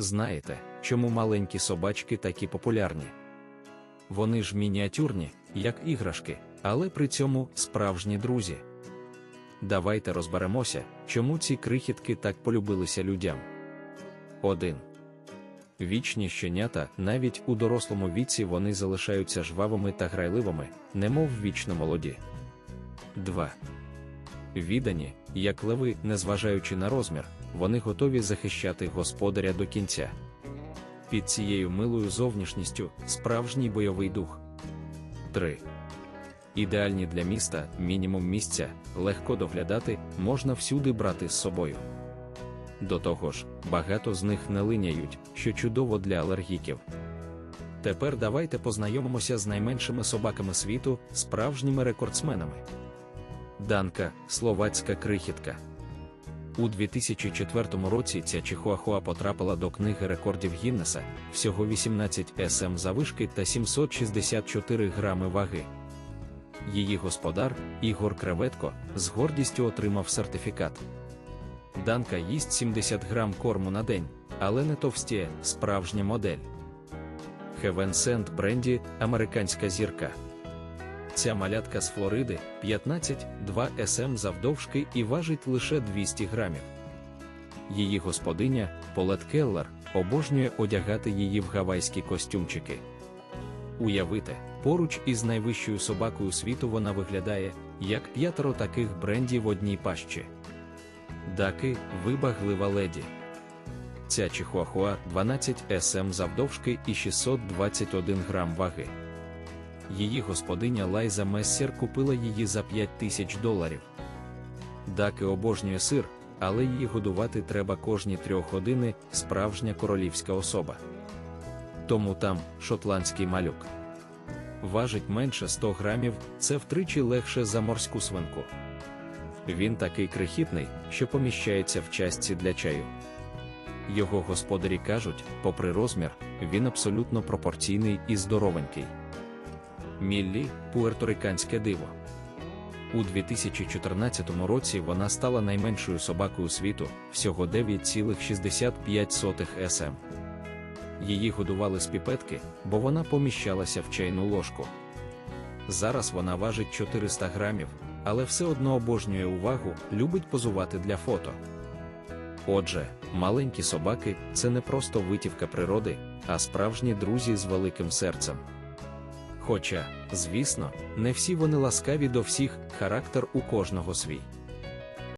Знаєте, чому маленькі собачки такі популярні? Вони ж мініатюрні, як іграшки, але при цьому справжні друзі. Давайте розберемося, чому ці крихітки так полюбилися людям. 1. Вічні щенята, навіть у дорослому віці вони залишаються жвавими та грайливими, немов вічно молоді. 2. Віддані, як леви, незважаючи на розмір, вони готові захищати господаря до кінця. Під цією милою зовнішністю справжній бойовий дух. 3. Ідеальні для міста, мінімум місця, легко доглядати, можна всюди брати з собою. До того ж, багато з них не линяють, що чудово для алергіків. Тепер давайте познайомимося з найменшими собаками світу, справжніми рекордсменами. Данка, словацька крихітка. У 2004 році ця чихуахуа потрапила до книги рекордів Гіннеса, всього 18 см завишки та 764 грами ваги. Її господар, Ігор Креветко, з гордістю отримав сертифікат. Данка їсть 70 грам корму на день, але не товстіє, справжня модель. Хевен Сент Бренді, американська зірка. Ця малятка з Флориди 15-2 см завдовжки і важить лише 200 грамів. Її господиня, Полет Келлер, обожнює одягати її в гавайські костюмчики. Уявите, поруч із найвищою собакою світу вона виглядає, як п'ятеро таких брендів в одній пащі. Даки вибаглива леді. Ця чихуахуа 12 см завдовжки і 621 грам ваги. Її господиня Лайза Мессер купила її за 5 тисяч доларів. Даки обожнює сир, але її годувати треба кожні трьох години справжня королівська особа. Тому там шотландський малюк. Важить менше 100 грамів, це втричі легше за морську свинку. Він такий крихітний, що поміщається в частці для чаю. Його господарі кажуть, попри розмір, він абсолютно пропорційний і здоровенький. Міллі пуерториканське диво. У 2014 році вона стала найменшою собакою світу, всього 9,65 см. Її годували з піпетки, бо вона поміщалася в чайну ложку. Зараз вона важить 400 грамів, але все одно обожнює увагу, любить позувати для фото. Отже, маленькі собаки це не просто витівка природи, а справжні друзі з великим серцем. Хоча, звісно, не всі вони ласкаві до всіх, характер у кожного свій.